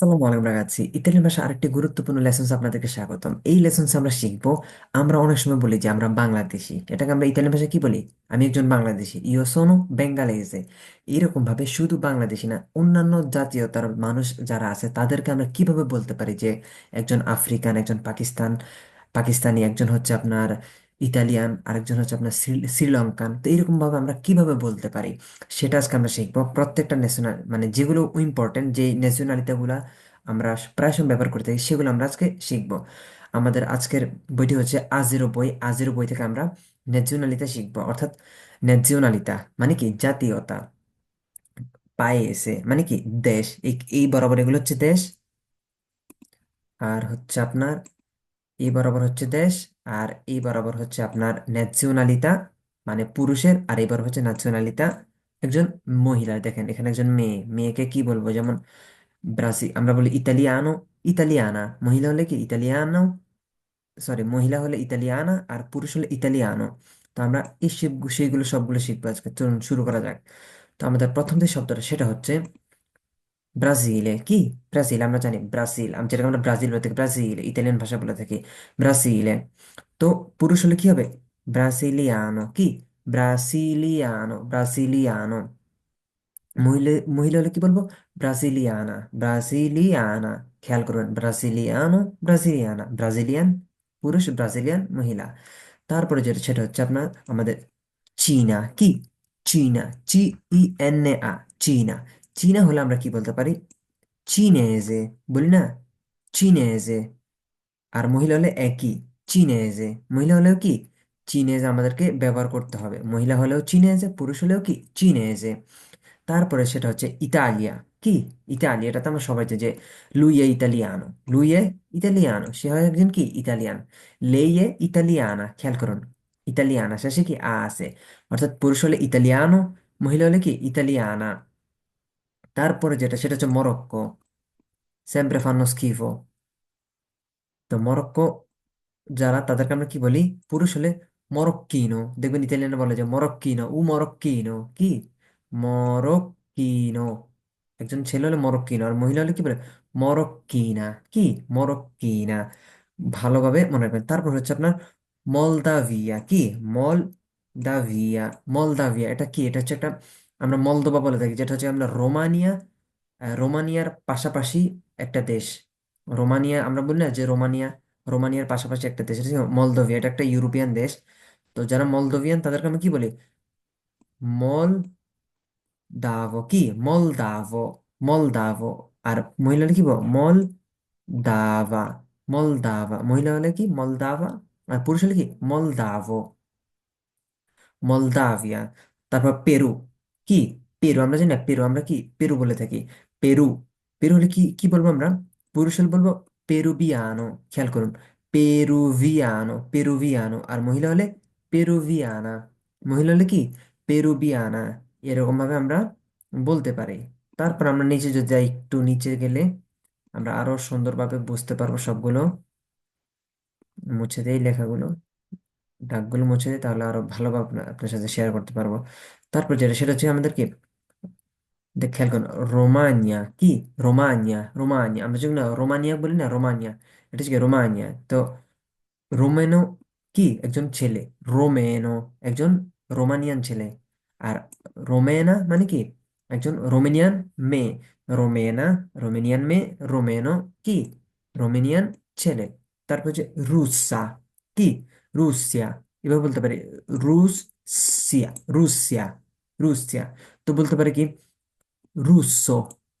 আসসালামু আলাইকুম রাগাচ্ছি ইতালিয়ান ভাষা আরেকটি গুরুত্বপূর্ণ আপনাদেরকে স্বাগতম। এই আমরা শিখব, আমরা অনেক সময় বলি যে আমরা বাংলাদেশি। এটাকে আমরা ইতালিয়ান ভাষায় কি বলি? আমি একজন বাংলাদেশি। ইও সোনো এরকম ভাবে শুধু বাংলাদেশি না, অন্যান্য জাতীয়তার মানুষ যারা আছে, তাদেরকে আমরা কীভাবে বলতে পারি যে একজন আফ্রিকান, একজন পাকিস্তান, পাকিস্তানি, একজন হচ্ছে আপনার ইতালিয়ান, আরেকজন হচ্ছে আপনার শ্রী- শ্রীলঙ্কান। তো এরকম ভাবে আমরা কীভাবে বলতে পারি? সেটা আজকে আমরা শিখব। প্রত্যেকটা ন্যাশনাল মানে যেগুলো ইম্পর্টেন্ট যে ন্যাশনালিটিগুলো আমরা প্রায় সময় ব্যবহার করে থাকি, সেগুলো আমরা আজকে শিখব। আমাদের আজকের বইটি হচ্ছে আজিরো বই। আজিরো বই থেকে আমরা ন্যায্যনালিতা শিখব। অর্থাৎ ন্যায্যনালিতা মানে কি? জাতীয়তা, পায়েসে মানে কি? দেশ। এই বরাবর এগুলো হচ্ছে দেশ। আর হচ্ছে আপনার এই বরাবর হচ্ছে দেশ, আর এই বরাবর হচ্ছে আপনার ন্যায্যনালিতা মানে পুরুষের, আর এই বরাবর হচ্ছে ন্যায্যনালিতা একজন মহিলা। দেখেন, এখানে একজন মেয়ে, মেয়েকে কি বলব? যেমন ব্রাজিল আমরা বলি ইতালিয়ানো ইতালিয়ানা মহিলা হলে কি ইতালিয়ানো সরি মহিলা হলে ইতালিয়ানা আর পুরুষ হলে ইতালিয়ানো তো আমরা এই সেইগুলো সবগুলো শিখব আজকে। চলুন, শুরু করা যাক। তো আমাদের প্রথম যে শব্দটা, সেটা হচ্ছে ব্রাজিলে, কি? ব্রাজিল, আমরা জানি ব্রাজিল, আমি যেটাকে আমরা ব্রাজিল বলে থাকি, ব্রাজিল, ইতালিয়ান ভাষা বলে থাকি, ব্রাজিলে। তো পুরুষ হলে কি হবে? ব্রাসিলিয়ানো কি? ব্রাসিলিয়ানো ব্রাসিলিয়ানো মহিলা মহিলা হলে কি বলব? ব্রাজিলিয়ানা ব্রাজিলিয়ানা। খেয়াল করবেন, ব্রাজিলিয়ানো, ব্রাজিলিয়ানা। ব্রাজিলিয়ান পুরুষ, ব্রাজিলিয়ান মহিলা। তারপরে যেটা, সেটা হচ্ছে আপনার আমাদের চীনা, কি? চীনা চি ই এন এ আ চীনা। চীনা হলে আমরা কি বলতে পারি? চীনেজে, বলি না? চীনেজে। আর মহিলা হলে একই, চীনেজে। মহিলা হলেও কি? চীনেজ আমাদেরকে ব্যবহার করতে হবে। মহিলা হলেও চীনেজে, পুরুষ হলেও কি? চীনেজে। তারপরে সেটা হচ্ছে ইতালিয়া। কি? ইতালিয়া এটা তো আমরা সবাই যে লুইয়ে ইতালিয়ানো। লুইয়ে ইতালিয়ানো। সে হয় একজন কি? ইতালিয়ান। লেইয়ে ইতালিয়ানা। খেয়াল করুন। ইতালিয়ানা। শেষে কি আ আছে? অর্থাৎ পুরুষ হলে ইতালিয়ানো, মহিলা হলে কি? ইতালিয়ানা। তারপরে যেটা সেটা হচ্ছে মরক্কো সেম্প্রে ফান্নো স্কিফো তো মরক্কো যারা তাদেরকে আমরা কি বলি পুরুষ হলে মরক্কিনো দেখবেন ইতালিয়ানে বলে যে মরক্কিনো উ মরক্কিনো কি মরক্কিনো একজন ছেলে হলে মরক্কিনো আর মহিলা হলে কি বলে মরক্কিনা কি মরক্কিনা ভালোভাবে মনে রাখবেন তারপর হচ্ছে আপনার মলদাভিয়া কি মলদাভিয়া মলদাভিয়া এটা কি এটা হচ্ছে একটা আমরা মলদোভা বলে থাকি, যেটা হচ্ছে আমরা রোমানিয়া রোমানিয়ার পাশাপাশি একটা দেশ। রোমানিয়া, আমরা বলি না যে রোমানিয়া, রোমানিয়ার পাশাপাশি একটা দেশ, এটা মলদোভিয়া, এটা একটা ইউরোপিয়ান দেশ। তো যারা মলদোভিয়ান, তাদেরকে আমি কি বলি? মলদাভো, কি? মলদাভো মলদাভো। আর মহিলা হলে কি বল মলদাভা মলদাভা। মহিলা হলে কি? মলদাভা। আর পুরুষ হলে কি? মলদাভো। মলদাভিয়া। তারপর পেরু। কি? পেরু, আমরা জানি না, পেরু, আমরা কি? পেরু বলে থাকি। পেরু পেরু হলে কি কি বলব আমরা? পুরুষ হলে বলব পেরুবিয়ানো খেয়াল করুন। পেরুভিয়ানো পেরুভিয়ানো, আর মহিলা হলে পেরুভিয়ানা। মহিলা হলে কি? পেরুবিয়ানা এরকম ভাবে আমরা বলতে পারি। তারপর আমরা নিচে যদি যাই, একটু নিচে গেলে আমরা আরও সুন্দরভাবে বুঝতে পারব সবগুলো। মুছে দেই লেখাগুলো। ডাকগুলো মুছে দেয় তাহলে আরও ভালোভাবে আপনার সাথে শেয়ার করতে পারব। তারপর যেটা, সেটা হচ্ছে আমাদের কি খেয়াল করুন রোমানিয়া, কি? রোমানিয়া রোমানিয়া, আমরা যখন না রোমানিয়া বলি না, রোমানিয়া, এটা হচ্ছে কি? রোমানিয়া, তো রোমেনো কি? একজন ছেলে, রোমেনো, একজন রোমানিয়ান ছেলে, আর রোমেনা মানে কি? একজন রোমেনিয়ান মেয়ে, রোমেনা, রোমেনিয়ান মেয়ে, রোমেনো কি? রোমেনিয়ান ছেলে, তারপর হচ্ছে রুসা, কি? রুশিয়া এভাবে বলতে পারি রুশিয়া রুশিয়া রুশিয়া তো বলতে পারে কি রুsso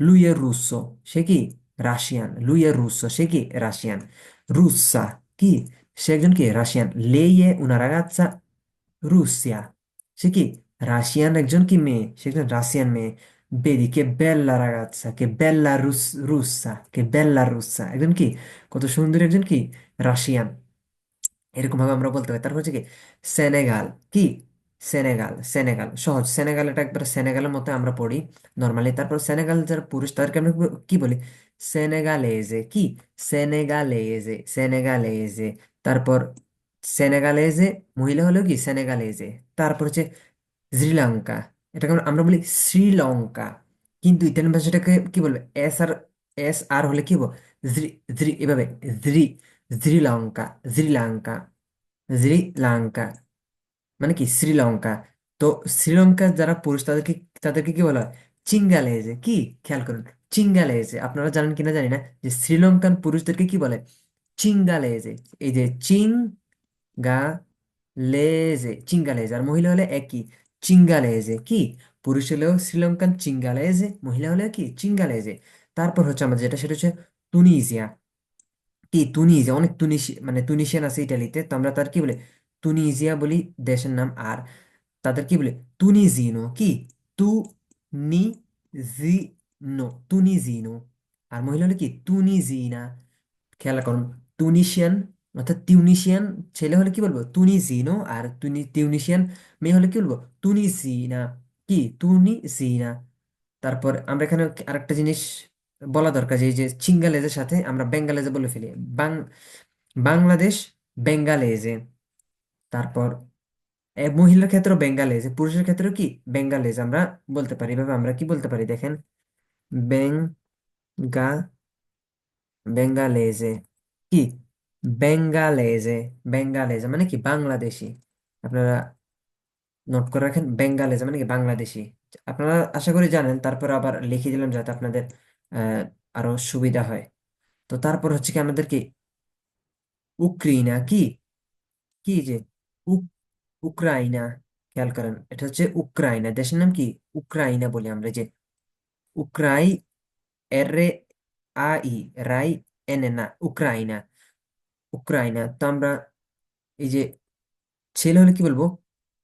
lui è russo সে কি রাশিয়ান লুই è russo সে কি রাশিয়ান রুসা কি সে একজন কি রাশিয়ান lei è una ragazza রুশিয়া সে কি রাশিয়ান একজন কি মেয়ে সে একজন রাশিয়ান মেয়ে বেরি কে বেল্লা রাগাচ্ছা কে বেল্লা রুস রুসা কে বেল্লা রুসা একজন কি কত সুন্দর একজন কি রাশিয়ান এরকম ভাবে আমরা বলতে পারি। তারপর হচ্ছে কি? সেনেগাল কি? সেনেগাল সেনেগাল সহজ। সেনেগাল এটা একবার সেনেগালের মতো আমরা পড়ি নর্মালি তারপর সেনেগাল যারা পুরুষ, তাদেরকে আমরা কি বলি? সেনেগালেজে কি? সেনেগালেজে সেনেগালেজে তারপর সেনেগালেজে মহিলা হলেও কি? সেনেগালেজে তারপর হচ্ছে শ্রীলঙ্কা এটাকে আমরা আমরা বলি শ্রীলঙ্কা কিন্তু ইতালিয়ান ভাষাটাকে কি বলবে? এস আর এস আর হলে কি হব? জ্রি জ্রি এভাবে জ্রি শ্রীলঙ্কা শ্রীলঙ্কা শ্রীলঙ্কা মানে কি, শ্রীলঙ্কা। তো শ্রীলঙ্কার যারা পুরুষ, তাদেরকে তাদেরকে কি বলা হয়? চিঙ্গালেজে। কি? খেয়াল করুন, চিঙ্গালেজে। আপনারা জানেন কিনা জানি না, যে শ্রীলঙ্কান পুরুষদেরকে কি বলে? চিঙ্গালেজে। এই যে চিং গা লেজে চিঙ্গালেজে। আর মহিলা হলে একই, চিঙ্গালেজে। কি? পুরুষ হলেও শ্রীলঙ্কান চিঙ্গালেজে, মহিলা হলে কি? চিঙ্গালেজে। তারপর হচ্ছে আমাদের যেটা, সেটা হচ্ছে তুনিজিয়া। কি? তুনিজিয়া, অনেক তুনিসি মানে তুনিশিয়ান আছে ইটালিতে। তো আমরা তার কি বলে? তুনিজিয়া বলি দেশের নাম আর তাদের কি বলে? তুনিজিনো কি? তু নি জি নো তুনিজিনো। আর মহিলা হলে কি? তুনিজিনা। খেয়াল করুন, তুনিশিয়ান অর্থাৎ তিউনিশিয়ান ছেলে হলে কি বলব? তুনিজিনো আর তুনি, তিউনিশিয়ান মেয়ে হলে কি বলব? তুনিজিনা। কি? তুনিজিনা। তারপর আমরা এখানে আরেকটা জিনিস বলা দরকার যে যে চিঙ্গালেজের সাথে আমরা বেঙ্গালেজে বলে ফেলি। বাং, বাংলাদেশ, বেঙ্গালেজে। তারপর এ, মহিলার ক্ষেত্রেও বেঙ্গালেজ পুরুষের ক্ষেত্রে কি বেঙ্গালেজ আমরা বলতে পারি? এভাবে আমরা কি বলতে পারি? দেখেন বেঙ্গা বেঙ্গালেজে কি? বেঙ্গালেজে বেঙ্গালেজে মানে কি? বাংলাদেশি। আপনারা নোট করে রাখেন বেঙ্গালেজে মানে কি? বাংলাদেশি। আপনারা আশা করি জানেন তারপর আবার লিখে দিলাম যাতে আপনাদের আহ আরও সুবিধা হয়। তো তারপর হচ্ছে কি আমাদের কি? উক্রেইনা কি? কি যে উক্রাইনা, খেয়াল করেন, এটা হচ্ছে উক্রাইনা, দেশের নাম কি? উক্রাইনা বলি আমরা যে উক্রাই, এর আই রাই, এনে না উক্রাইনা উক্রাইনা, তো আমরা এই যে ছেলে হলে কি বলব?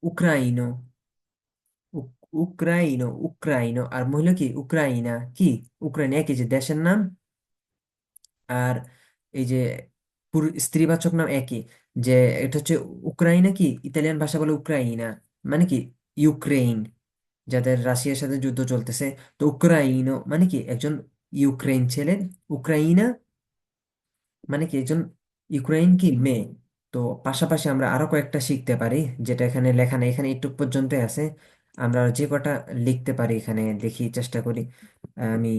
উক্রাইনো, উক- উক্রাইনো উক্রাইনো, আর মহিলা কি? উক্রাইনা কি? উক্রাইনা, একই যে দেশের নাম, আর এই যে স্ত্রীবাচক নাম একই। যে এটা হচ্ছে উক্রাইনা কি? ইতালিয়ান ভাষা বলে উক্রাইনা। মানে কি? ইউক্রেইন। যাদের রাশিয়ার সাথে যুদ্ধ চলতেছে। তো উক্রাইনো মানে কি? একজন ইউক্রেন ছেলে। উক্রাইনা মানে কি? একজন ইউক্রেইন কি? মেয়ে। তো পাশাপাশি আমরা আরও কয়েকটা শিখতে পারি, যেটা এখানে লেখা নেই। এখানে একটু পর্যন্ত আছে। আমরা যে কটা লিখতে পারি এখানে দেখি, চেষ্টা করি। আমি,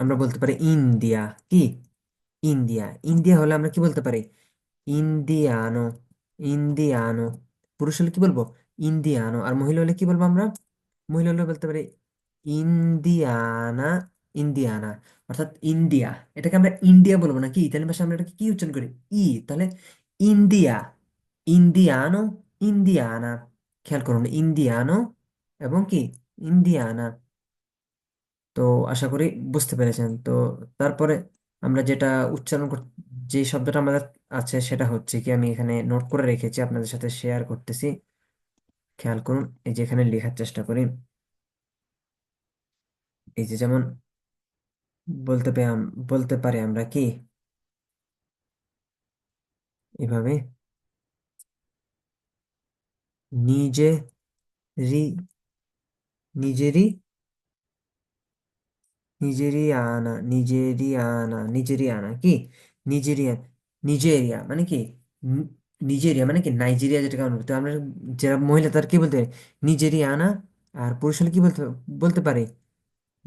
আমরা বলতে পারি ইন্ডিয়া, কি? ইন্ডিয়া ইন্ডিয়া হলে আমরা কি বলতে পারি? ইন্ডিয়ানো ইন্ডিয়ানো পুরুষ হলে কি বলব? ইন্ডিয়ানো আর মহিলা হলে কি বলব আমরা? মহিলা হলে বলতে পারি ইন্ডিয়ানা ইন্ডিয়ানা অর্থাৎ ইন্ডিয়া এটাকে আমরা ইন্ডিয়া বলব না কি ইতালি ভাষায় আমরা এটাকে কি উচ্চারণ করি? ই তাহলে ইন্ডিয়া ইন্ডিয়ানো ইন্ডিয়ানা খেয়াল করুন ইন্ডিয়ানো এবং কি? ইন্ডিয়ানা তো আশা করি বুঝতে পেরেছেন, তো তারপরে আমরা যেটা উচ্চারণ কর, যে শব্দটা আমাদের আছে সেটা হচ্ছে কি, আমি এখানে নোট করে রেখেছি, আপনাদের সাথে শেয়ার করতেছি। খেয়াল করুন, এই যে এখানে লেখার চেষ্টা করি। এই যে যেমন বলতে পারি বলতে পারি আমরা কি? এভাবে। নিজেরি, নিজেরই নিজেরিয়ানা নিজেরিয়ানা নিজেরিয়ানা কি? নিজেরিয়ান নিজেরিয়া মানে কি? নিজেরিয়া মানে কি? নাইজেরিয়া যেটাকে আমরা তো আমরা যারা মহিলা, তার কি বলতে পারি? নিজেরিয়ানা আর পুরুষ হলে কি বলতে বলতে পারে?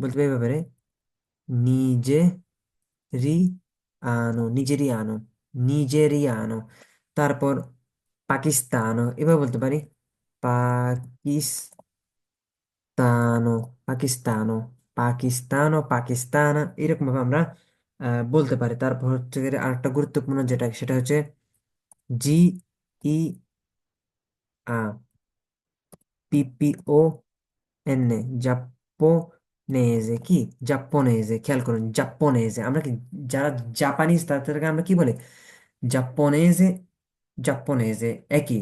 বলতে পারি ব্যাপারে। নিজেরিয়ানো নিজেরিয়ানো নিজেরিয়ানো তারপর পাকিস্তানো, এভাবে বলতে পারি। পাকিস্তানো পাকিস্তানো। পাকিস্তানো পাকিস্তানা, এরকম ভাবে আমরা বলতে পারি। তারপর হচ্ছে আরেকটা গুরুত্বপূর্ণ যেটা, সেটা হচ্ছে জি ই আ পিপিও এন এ জাপোনেজে, কি? জাপোনেজে, খেয়াল করুন, জাপোনেজে। আমরা কি, যারা জাপানিজ, তাদেরকে আমরা কি বলে? জাপোনেজে জাপোনেজে, একই।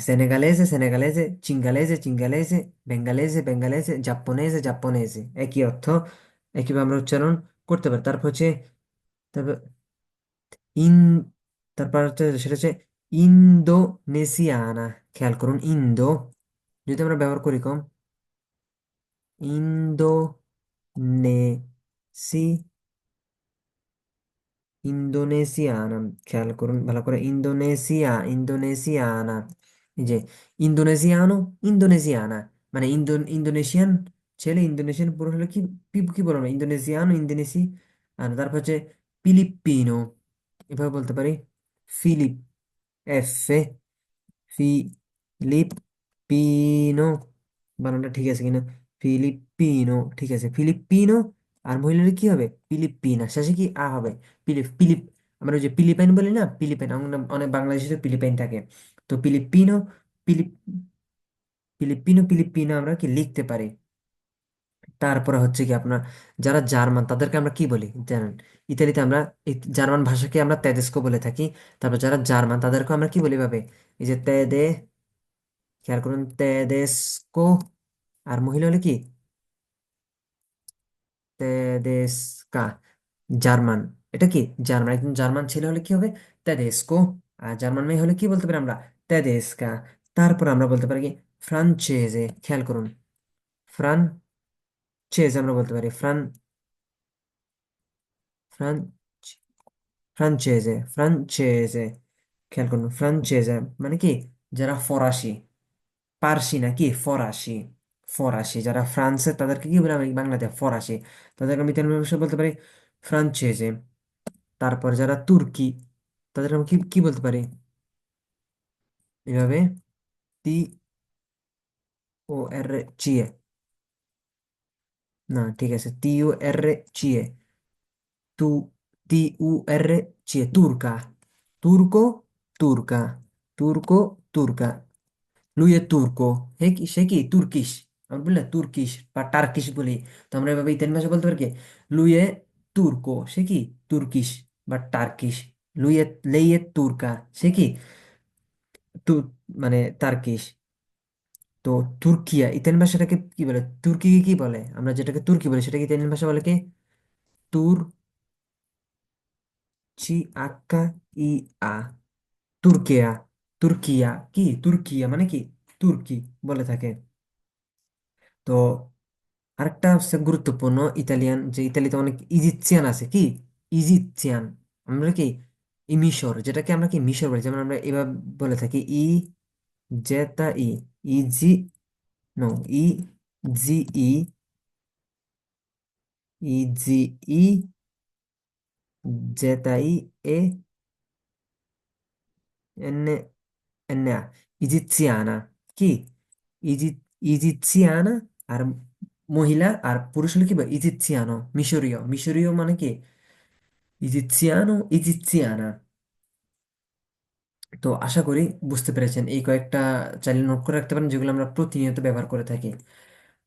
সেনেগালেজে সেনেগালেজে চিঙ্গালেজে চিঙ্গালেজে বেঙ্গালেজে বেঙ্গালেজে জাপোনেজে জাপোনেজে একই অর্থ একইভাবে আমরা উচ্চারণ করতে পারি তারপর হচ্ছে তারপর ইন তারপর হচ্ছে সেটা হচ্ছে ইন্দোনেসিয়ানা খেয়াল করুন ইন্দো যদি আমরা ব্যবহার করি কম ইন্দোনেসি ইন্দোনেসিয়ানা খেয়াল করুন ভালো করে ইন্দোনেসিয়া ইন্দোনেসিয়ানা এই যে ইন্দোনেশিয়ানো ইন্দোনেশিয়ানা মানে ইন্দো ইন্দোনেশিয়ান ছেলে ইন্দোনেশিয়ান পুরুষ হলে কি কি বলব ইন্দোনেশিয়ানো ইন্দোনেশি আর তারপর হচ্ছে ফিলিপিনো এভাবে বলতে পারি ফিলিপ এফ এ ফিলিপিনো বানানটা ঠিক আছে কিনা ফিলিপিনো ঠিক আছে ফিলিপিনো আর মহিলাদের কি হবে ফিলিপিনা শেষে কি আ হবে ফিলিপ ফিলিপ আমরা যে ফিলিপাইন বলি না ফিলিপাইন অনেক বাংলাদেশে ফিলিপাইন থাকে তো ফিলিপিনো ফিলিপ ফিলিপিনো ফিলিপিনো আমরা কি লিখতে পারি? তারপরে হচ্ছে কি আপনার যারা জার্মান, তাদেরকে আমরা কি বলি? জানেন, ইতালিতে আমরা জার্মান ভাষাকে আমরা তেদেস্কো বলে থাকি। তারপর যারা জার্মান তাদেরকে আমরা কি বলি ভাবে এই যে তেদে, খেয়াল করুন, তেদেস্কো, আর মহিলা হলে কি? তেদেস্কা, জার্মান। এটা কি? জার্মান, একজন জার্মান ছেলে হলে কি হবে? তেদেস্কো, আর জার্মান মেয়ে হলে কি বলতে পারি আমরা? তেদেস্কা তারপর আমরা বলতে পারি কি? ফ্রাঞ্চেজে খেয়াল করুন। ফ্রাঞ্চেজ আমরা বলতে পারি ফ্রান ফ্রান ফ্রাঞ্চেজে ফ্রাঞ্চেজে খেয়াল করুন ফ্রাঞ্চেজে মানে কি? যারা ফরাসি, পার্সি নাকি ফরাসি ফরাসি। যারা ফ্রান্সের, তাদেরকে কি বলে আমি বাংলাতে? ফরাসি। তাদেরকে আমি ইতালিয়ান ভাষায় বলতে পারি ফ্রাঞ্চেজে তারপর যারা তুর্কি তাদেরকে আমি কি কি বলতে পারি? এভাবে তি ও আর চিয়ে না ঠিক আছে টি ও আর চিয়ে tu T-U-R-C, turca, turco, turca, turco, turca. Lui è turco, সে কি সে কি তুর্কিশ আমরা বললাম তুর্কিশ বা টার্কিশ বলি তো আমরা এভাবে ইতালি ভাষা বলতে পারি কি lui è turco. সে কি তুর্কিশ বা টার্কিশ lui è lei è turca. সে কি তু মানে টার্কিশ তো তুর্কিয়া, ইতালিয়ান ভাষাটাকে কি বলে? তুর্কিকে কি বলে? আমরা যেটাকে তুর্কি বলি, সেটাকে ইতালিয়ান ভাষা বলে কি? তুর সি আক্কা ই আ তুর্কিয়া তুর্কিয়া কি? তুর্কিয়া মানে কি? তুর্কি বলে থাকে। তো আরেকটা হচ্ছে গুরুত্বপূর্ণ ইতালিয়ান, যে ইতালিতে অনেক ইজিপসিয়ান আছে কি? ইজিপসিয়ান আমরা কি ই মিশর, যেটাকে আমরা কি মিশর বলি? যেমন আমরা এভাবে বলে থাকি ই জেতা ই ইজি নো ই জি ই ই জি ই জেতা ই, এ, এন এন ইজিপসিয়ানা কি? ইজি ইজিপসিয়ানা আর মহিলা আর পুরুষ হলে কি? ইজিপসিয়ানো মিশরীয়। মিশরীয় মানে কি? ইজিপসিয়ানো ইজিপসিয়ানা তো আশা করি বুঝতে পেরেছেন, এই কয়েকটা চাইলে নোট করে রাখতে পারেন যেগুলো আমরা প্রতিনিয়ত ব্যবহার করে থাকি।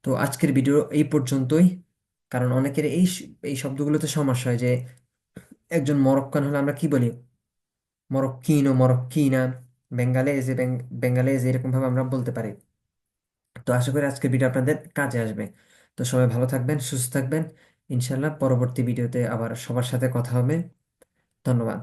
তো আজকের ভিডিও এই পর্যন্তই, কারণ অনেকের এই এই শব্দগুলোতে সমস্যা হয় যে একজন মরক্কান হলে আমরা কি বলি? মরক্কিনো, মরক্কিনা, বেঙ্গালেজে বেঙ্গালেজ এরকম ভাবে আমরা বলতে পারি। তো আশা করি আজকের ভিডিও আপনাদের কাজে আসবে। তো সবাই ভালো থাকবেন, সুস্থ থাকবেন। ইনশাল্লাহ পরবর্তী ভিডিওতে আবার সবার সাথে কথা হবে। ধন্যবাদ।